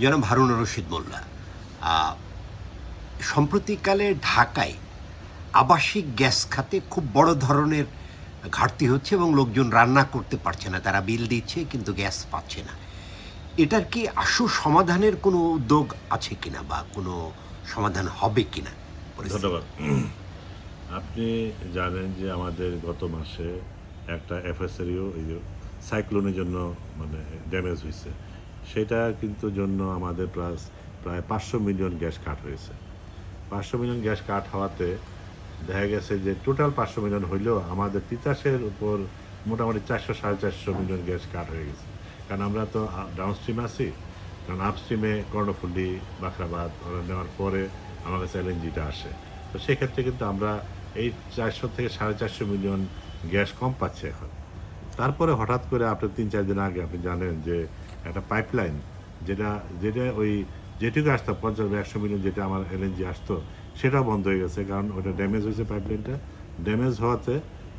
জনাব হারুন রশিদ মোল্লা সম্প্রতিকালে ঢাকায় আবাসিক গ্যাস খাতে খুব বড় ধরনের ঘাটতি হচ্ছে এবং লোকজন রান্না করতে পারছে না। তারা বিল দিচ্ছে কিন্তু গ্যাস পাচ্ছে না। এটার কি আশু সমাধানের কোনো উদ্যোগ আছে কিনা বা কোনো সমাধান হবে কিনা? ধন্যবাদ। আপনি জানেন যে আমাদের গত মাসে একটা এফএসআরিও এই যে সাইক্লোনের জন্য মানে ড্যামেজ হয়েছে। সেটা কিন্তু জন্য আমাদের প্রায় প্রায় পাঁচশো মিলিয়ন গ্যাস কাট হয়েছে। পাঁচশো মিলিয়ন গ্যাস কাট হওয়াতে দেখা গেছে যে টোটাল পাঁচশো মিলিয়ন হইলেও আমাদের তিতাসের উপর মোটামুটি চারশো, সাড়ে চারশো মিলিয়ন গ্যাস কাট হয়ে গেছে। কারণ আমরা তো ডাউন স্ট্রিম আছি, কারণ আপস্ট্রিমে কর্ণফুলি, বাখরাবাদ ওরা নেওয়ার পরে আমার কাছে এলএনজিটা আসে। তো সেক্ষেত্রে কিন্তু আমরা এই চারশো থেকে সাড়ে চারশো মিলিয়ন গ্যাস কম পাচ্ছি এখন। তারপরে হঠাৎ করে আপনার তিন, চার দিন আগে আপনি জানেন যে একটা পাইপলাইন যেটা যেটা ওই যেটুকু আসতো, পঞ্চাশ বা একশো মিলিয়ন যেটা আমার এলএনজি আসতো সেটাও বন্ধ হয়ে গেছে। কারণ ওটা ড্যামেজ হয়েছে পাইপলাইনটা ড্যামেজ হওয়াতে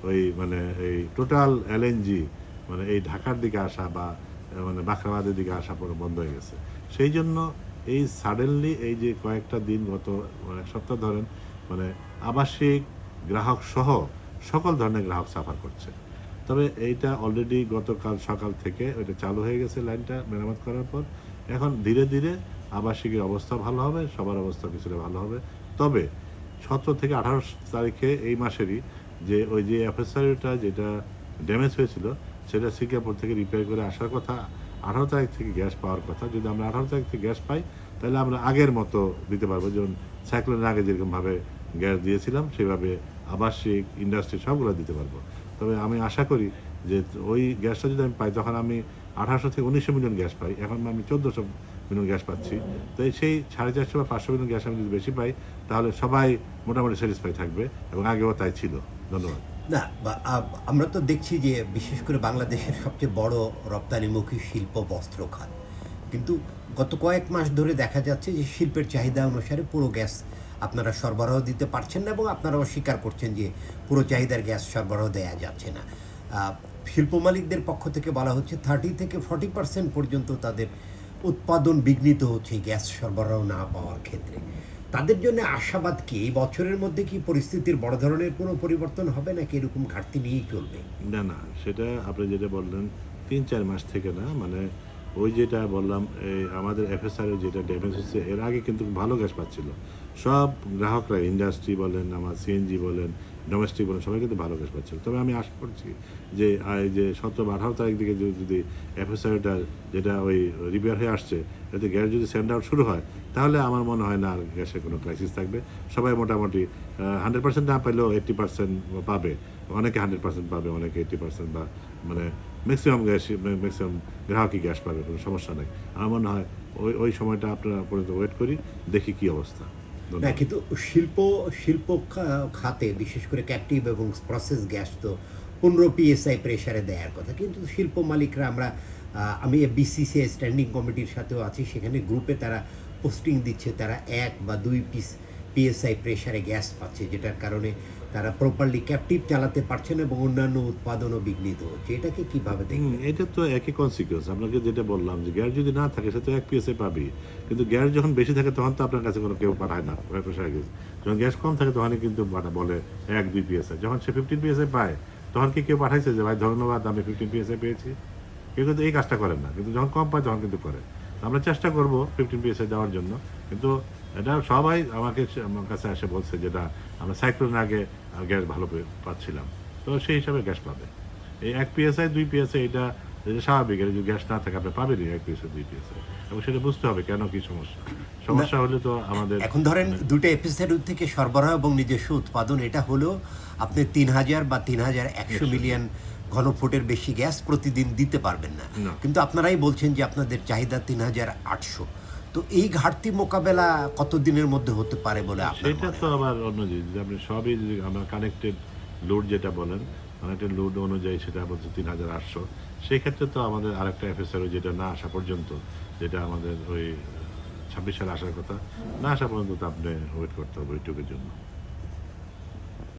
ওই মানে এই টোটাল এলএনজি মানে এই ঢাকার দিকে আসা বা মানে বাখরাবাদের দিকে আসা পুরো বন্ধ হয়ে গেছে। সেই জন্য এই সাডেনলি এই যে কয়েকটা দিন গত এক সপ্তাহ ধরেন মানে আবাসিক, গ্রাহক সহ সকল ধরনের গ্রাহক সাফার করছে। তবে এইটা অলরেডি গতকাল সকাল থেকে ওইটা চালু হয়ে গেছে লাইনটা মেরামত করার পর। এখন ধীরে ধীরে আবাসিকের অবস্থা ভালো হবে, সবার অবস্থা কিছুটা ভালো হবে। তবে সতেরো থেকে আঠারো তারিখে এই মাসেরই যে ওই যে এফএসআরটা যেটা ড্যামেজ হয়েছিল, সেটা সিঙ্গাপুর থেকে রিপেয়ার করে আসার কথা, আঠারো তারিখ থেকে গ্যাস পাওয়ার কথা। যদি আমরা আঠারো তারিখ থেকে গ্যাস পাই, তাহলে আমরা আগের মতো দিতে পারব। যেমন সাইক্লোনের আগে যেরকমভাবে গ্যাস দিয়েছিলাম, সেভাবে আবাসিক ইন্ডাস্ট্রি সবগুলো দিতে পারব। তবে আমি আশা করি যে ওই গ্যাসটা যদি আমি পাই তখন আমি আঠারোশো থেকে উনিশশো মিলিয়ন গ্যাস পাই, এখন আমি চোদ্দোশো মিলিয়ন গ্যাস পাচ্ছি তো সেই সাড়ে চারশো বা পাঁচশো মিলিয়ন গ্যাস আমি যদি বেশি পাই, তাহলে সবাই মোটামুটি স্যাটিসফাই থাকবে এবং আগেও তাই ছিল। ধন্যবাদ। না আমরা তো দেখছি যে বিশেষ করে বাংলাদেশের সবচেয়ে বড় রপ্তানিমুখী শিল্প বস্ত্র খাত। কিন্তু গত কয়েক মাস ধরে দেখা যাচ্ছে যে শিল্পের চাহিদা অনুসারে পুরো গ্যাস আপনারা সরবরাহ দিতে পারছেন না এবং আপনারা অস্বীকার করছেন যে পুরো চাহিদার গ্যাস সরবরাহ দেওয়া যাচ্ছে না। শিল্প মালিকদের পক্ষ থেকে বলা হচ্ছে থার্টি থেকে ফর্টি পার্সেন্ট পর্যন্ত তাদের উৎপাদন বিঘ্নিত হচ্ছে গ্যাস সরবরাহ না পাওয়ার ক্ষেত্রে। তাদের জন্য আশাবাদ কি? এই বছরের মধ্যে কি পরিস্থিতির বড় ধরনের কোনো পরিবর্তন হবে নাকি এরকম ঘাটতি নিয়েই চলবে? না না, সেটা আপনি যেটা বললেন তিন, চার মাস থেকে না মানে ওই যেটা বললাম আমাদের এফএসআর যেটা ড্যামেজ হচ্ছে, এর আগে কিন্তু ভালো গ্যাস পাচ্ছিল। সব গ্রাহকরা ইন্ডাস্ট্রি বলেন, আমার সিএনজি বলেন ডোমেস্টিক বলেন সবাই কিন্তু ভালো গ্যাস পাচ্ছিল তবে আমি আশা করছি যে যে সতেরো বা আঠারো তারিখ দিকে যদি- এফএসআরটা যেটা ওই রিপেয়ার হয়ে আসছে, এতে গ্যাস যদি সেন্ড আউট শুরু হয়, তাহলে আমার মনে হয় না আর গ্যাসের কোনো ক্রাইসিস থাকবে। সবাই মোটামুটি হান্ড্রেড পার্সেন্ট না পেলেও এইট্টি পার্সেন্ট পাবে। অনেকে হান্ড্রেড পার্সেন্ট পাবে, অনেকে এইট্টি পার্সেন্ট বা মানে ম্যাক্সিমাম গ্যাস ম্যাক্সিমাম গ্রাহকই গ্যাস পাবে, কোনো সমস্যা নেই। আমার মনে হয় ওই ওই সময়টা আপনারা পর্যন্ত ওয়েট করি, দেখি কি অবস্থা। না কিন্তু শিল্প শিল্প খাতে, বিশেষ করে ক্যাপটিভ এবং প্রসেস গ্যাস তো পনেরো পিএসআই প্রেশারে দেওয়ার কথা। কিন্তু শিল্প মালিকরা আমরা আমি বিসিসিআই স্ট্যান্ডিং কমিটির সাথেও আছি। সেখানে গ্রুপে তারা পোস্টিং দিচ্ছে, তারা এক বা দুই পিস পিএসআই প্রেশারে গ্যাস পাচ্ছে, যেটার কারণে তারা প্রপারলি ক্যাপটিভ চালাতে পারছে না এবং অন্যান্য উৎপাদনও বিঘ্নিত হচ্ছে। এটাকে কীভাবে হুম, দেখবেন? এটা তো একই কনসিকুয়েন্স আপনাকে যেটা বললাম যে গ্যাস যদি না থাকে সে তো এক পিএসএ পাবি কিন্তু গ্যাস যখন বেশি থাকে তখন তো আপনার কাছে কোনো কেউ পাঠায় না। প্রেশার গ্যাস যখন গ্যাস কম থাকে তখনই কিন্তু বলে এক দুই পিএসএ যখন সে ফিফটিন পিএসএ পায় তখন কি কেউ পাঠাইছে যে ভাই ধন্যবাদ আমি ফিফটিন পিএসএ পেয়েছি কেউ কিন্তু এই কাজটা করেন না। কিন্তু যখন কম পায় তখন কিন্তু করে। আমরা চেষ্টা করব ফিফটিন পিএসএ দেওয়ার জন্য। কিন্তু এটা সবাই আমাকে আমার কাছে এসে বলছে যে যেটা আমরা সাইক্লোন আগে গ্যাস ভালো পাচ্ছিলাম। তো সেই হিসাবে গ্যাস পাবে। এই এক পিএসআই দুই পিএসআই এটা এটা স্বাভাবিক। এটা যদি গ্যাস না থাকে আপনি পাবেনই এক পিএসআই দুই পিএসআই এবং সেটা বুঝতে হবে কেন কি সমস্যা। সমস্যা হলে তো আমাদের এখন ধরেন দুটো এপিসোড থেকে সরবরাহ এবং নিজস্ব উৎপাদন এটা হলো আপনি তিন হাজার বা তিন হাজার একশো মিলিয়ন ঘনফুটের বেশি গ্যাস প্রতিদিন দিতে পারবেন না। কিন্তু আপনারাই বলছেন যে আপনাদের চাহিদা তিন হাজার আটশো। তো এই ঘাটতি মোকাবেলা কত দিনের মধ্যে হতে পারে বলে সেটা তো? আবার অন্য জিনিস আপনি সবই যদি আমরা কানেক্টেড লোড যেটা বলেন কানেক্টেড লোড অনুযায়ী সেটা বলছে তিন হাজার আটশো সেক্ষেত্রে তো আমাদের আরেকটা এফএসআর যেটা না আসা পর্যন্ত যেটা আমাদের ওই ছাব্বিশ সালে আসার কথা না আসা পর্যন্ত তো আপনি ওয়েট করতে হবে ওইটুকুর জন্য